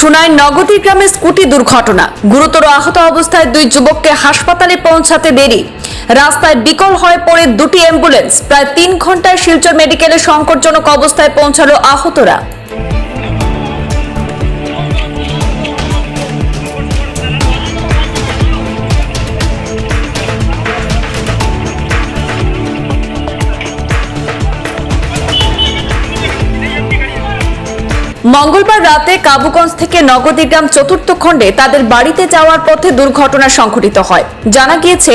সুনাই নগদী গ্রামে স্কুটি দুর্ঘটনা। গুরুতর আহত অবস্থায় দুই যুবককে হাসপাতালে পৌঁছাতে দেরি। রাস্তায় বিকল হয়ে পড়ে দুটি অ্যাম্বুলেন্স। প্রায় তিন ঘন্টায় শিলচর মেডিকেলে সংকটজনক অবস্থায় পৌঁছালো আহতরা। মঙ্গলবার রাতে কাবুগঞ্জ থেকে নগদীগ্রাম চতুর্থ খণ্ডে তাদের বাড়িতে যাওয়ার পথে দুর্ঘটনা সংঘটিত হয়। জানা গিয়েছে,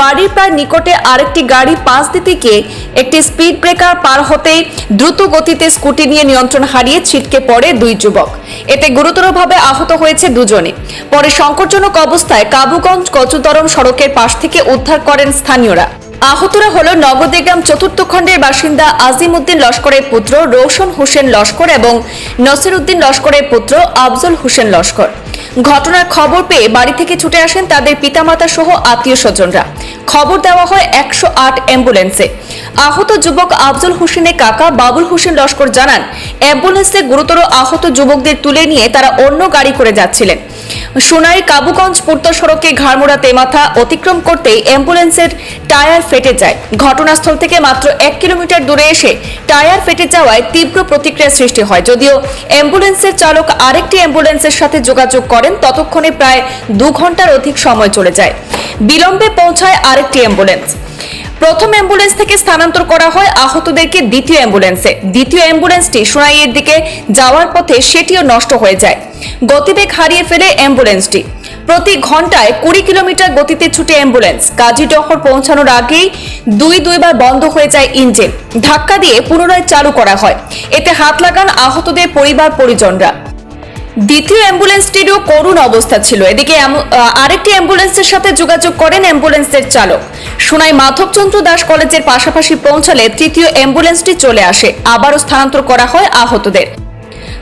বাড়ির প্রায় নিকটে আরেকটি গাড়ি পাশ দিতে গিয়ে একটি স্পিড ব্রেকার পার হতেই দ্রুত গতিতে স্কুটি নিয়ে নিয়ন্ত্রণ হারিয়ে ছিটকে পড়ে দুই যুবক। এতে গুরুতরভাবে আহত হয়েছে দুজনে। পরে সংকটজনক অবস্থায় কাবুগঞ্জ কচুতরম সড়কের পাশ থেকে উদ্ধার করেন স্থানীয়রা। আহতরা হল নগদেগ্রাম চতুর্থ খণ্ডের বাসিন্দা আজিম উদ্দিন লস্করের পুত্র রৌশন হোসেন লস্কর এবং নসির উদ্দিন লস্করের পুত্র আফজল হোসেন লস্কর। ঘটনার খবর পেয়ে বাড়ি থেকে ছুটে আসেন তাদের পিতামাতা সহ আত্মীয় স্বজনরা। খবর দেওয়া হয় একশো আট অ্যাম্বুলেন্সে। আহত যুবক আফজল হোসেনের কাকা বাবুল হোসেন লস্কর জানান, অ্যাম্বুলেন্সে গুরুতর আহত যুবকদের তুলে নিয়ে তারা অন্য গাড়ি করে যাচ্ছিলেন। সোনাই কাবুগঞ্জ পূর্ত সড়কে ঘাড়মোড়া তেমাথা অতিক্রম করতেই অ্যাম্বুলেন্সের টায়ার ফেটে যায়। ঘটনাস্থল থেকে মাত্র এক কিলোমিটার দূরে এসে টায়ার ফেটে যাওয়ায় তীব্র প্রতিক্রিয়া সৃষ্টি হয়। যদিও অ্যাম্বুলেন্সের চালক আরেকটি অ্যাম্বুলেন্সের সাথে যোগাযোগ করেন, ততক্ষণে প্রায় দু ঘণ্টার অধিক সময় চলে যায়। বিলম্বে পৌঁছায় আরেকটি অ্যাম্বুলেন্স। প্রথম অ্যাম্বুলেন্স থেকে স্থানান্তর করা হয় আহতদেরকে দ্বিতীয় অ্যাম্বুলেন্সে। দ্বিতীয় অ্যাম্বুলেন্সটি সোনাইয়ের দিকে যাওয়ার পথে সেটিও নষ্ট হয়ে যায়। গতিবেগ হারিয়ে ফেলে অ্যাম্বুলেন্সটি। প্রতি ঘন্টায় কুড়ি কিলোমিটার গতিতে ছুটে অ্যাম্বুলেন্স। কাজীডহর পৌঁছানোর আগেই দুই দুইবার বন্ধ হয়ে যায় ইঞ্জিন। ধাক্কা দিয়ে পুনরায় চালু করা হয়। এতে হাত লাগান আহতদের পরিবার পরিজনরা। দ্বিতীয় অ্যাম্বুলেন্সটিরও করুণ অবস্থা ছিল। এদিকে আরেকটি অ্যাম্বুলেন্সের সাথে যোগাযোগ করেন অ্যাম্বুলেন্সের চালক। সোনাই মাধবচন্দ্র দাস কলেজের পাশাপাশি পৌঁছালে তৃতীয় অ্যাম্বুলেন্সটি চলে আসে। আবারও স্থানান্তর করা হয় আহতদের।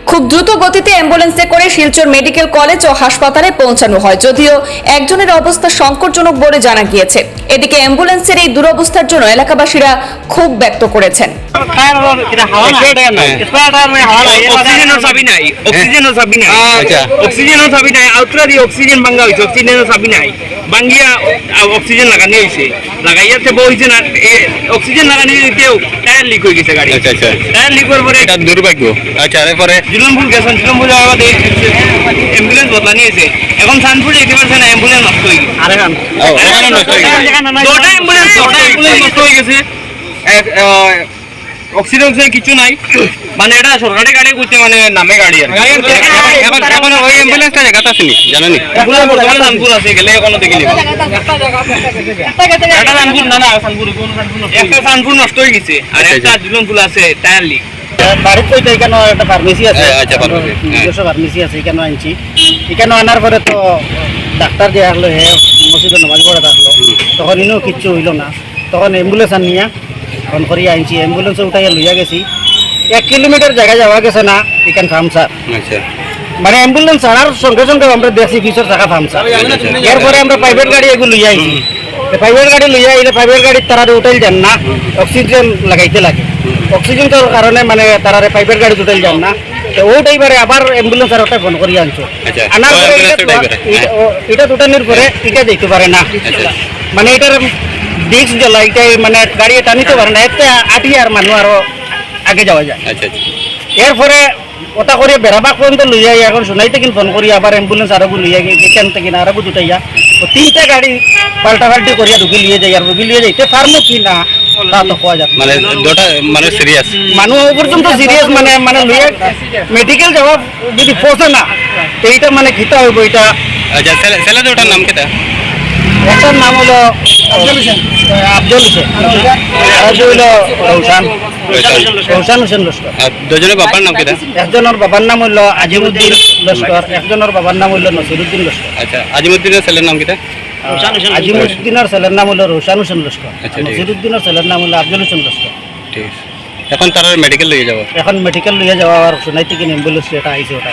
খুব দ্রুত গতিতে অ্যাম্বুলেন্সে করে শিলচর মেডিকেল কলেজ ও হাসপাতালে পৌঁছানো হয়। যদিও একজনের অবস্থা সংকটজনক বলে জানা গিয়েছে। এদিকে অ্যাম্বুলেন্সের এই দুরবস্থার জন্য এলাকাবাসীরা ক্ষোভ ব্যক্ত করেছেন। অক্সিজেনের চাবি নাই চাবি নাই আচ্ছা। চাবি নাই দিয়ে অক্সিজেন চাবি নাই লাগানি হয়েছে লাগাইয়াতে বইছে না অক্সিজেন লাগানি টায়ার লিক হয়ে গেছে গাড়ি আচ্ছা, আচ্ছা। টায়ার লিক হওয়ার পরে এটা দুর্ভাগ্য আচ্ছা এরপরে জুলনপুর গেছেন জুলনপুর যাওয়ার বাদে অ্যাম্বুলেন্স বদলানি হয়েছে এখন সানপুর যেতে পারছে না অ্যাম্বুলেন্স নষ্ট হয়ে গেছে ওখানে নষ্ট হয়ে গেছে। দুটা অ্যাম্বুলেন্স দুটা অ্যাম্বুলেন্স নষ্ট হয়ে গেছে অক্সিজেন অক্সিজেন কিছু নাই। মানে এটা সরকারি গাড়ি মানে নামে গাড়ি আর এখন এখন ওই অ্যাম্বুলেন্সটা জায়গাতে আসেনি জানেনি? এগুলা বর্তমানে রামপুর আছে গেলে এখনও দেখিনি একটা রামপুর না না সানপুর একটা সানপুর নষ্ট হয়ে গেছে আর আচ্ছা, একটা আচ্ছা। জুলনপুর আছে টায়ার লিক বাড়ির তো এখানে একটা ফার্মেসি আছে। আচ্ছা, হ্যাঁ। নিজস্ব ফার্মেসি আছে এখানে আনছি। এখানে আনার পরে তো ডাক্তার যে আসলো হে মসজিদে নামাজ পড়ে থাকল তখন ইনেও কিচ্ছু হইল না। তখন অ্যাম্বুলেন্স আন নিয়া ফোন করিয়া আনছি অ্যাম্বুলেন্সে উঠাইয়া লইয়া গেছি। এক কিলোমিটার জায়গা যাওয়া গেছে না এখান ফার্মসার আচ্ছা। মানে অ্যাম্বুলেন্স ছাড়ার সঙ্গে সঙ্গে আমরা দেখছি পিছর থাকা ফার্মসার এরপরে আমরা প্রাইভেট গাড়ি এগুলো লইয়া আইছি। প্রাইভেট গাড়ি লইয়া আইলে প্রাইভেট গাড়ির তারা উঠাইল যান না অক্সিজেন লাগাইতে লাগে। অক্সিজেনের কারণে মানে তারা প্রাইভেট গাড়ি উঠাইল যান না। ও ড্রাইভারে আবার অ্যাম্বুলেন্স আর ওটা ফোন করিয়া আনছো। আচ্ছা, আনার পরে এটা- driver, হ্যাঁ। এটা- উঠানোর পরে এটা দেখতে পারে না। আচ্ছা। মানে এটার ডিস্ক জ্বলা এটা মানে গাড়ি টানিতে পারে না এতে আটিয়ে আর মানুষ আরও আগে যাওয়া যায় আচ্ছা আচ্ছা এরপরে ওটা করে বেড়াবাক পর্যন্ত লইয়া আইয়া, এখন শোনাইতে কিন ফোন করি আবার অ্যাম্বুলেন্স আরও লইয়া গিয়ে এখান থেকে না আরও দুটাইয়া তো তিনটা গাড়ি পাল্টা পাল্টি করিয়া ঢুকি লিয়ে যাই আর ঢুকি লিয়ে যাইতে পারব কি না তা তো কোয়া যাবে। মানে দুটা মানে সিরিয়াস মানুষ পর্যন্ত সিরিয়াস মানে মানে লইয়া মেডিকেল যাওয়া যদি পৌঁছে না এইটা মানে খিতা হইব এটা আচ্ছা ছেলে নাম কেটা একটার নাম হলো আফজল হোসেন। লস্কর। দুজনের বাবার নাম কেটা একজনের বাবার নাম হইল আজিমুদ্দিন লস্কর একজনের বাবার নাম হইল নসিরুদ্দিন লস্কর। আচ্ছা আজিমুদ্দিনের ছেলের নাম কেটা আজিমুদ্দিনের ছেলের নাম হলো রোশান হোসেন লস্কর। আচ্ছা। নসিরুদ্দিনের ছেলের নাম হলো আফজল হোসেন লস্কর। ঠিক এখন তারা মেডিকেল লইয়ে যাব? এখন মেডিকেল লইয়া যাওয়া আর শোনাই থেকে অ্যাম্বুলেন্স এটা আইছে ওটা।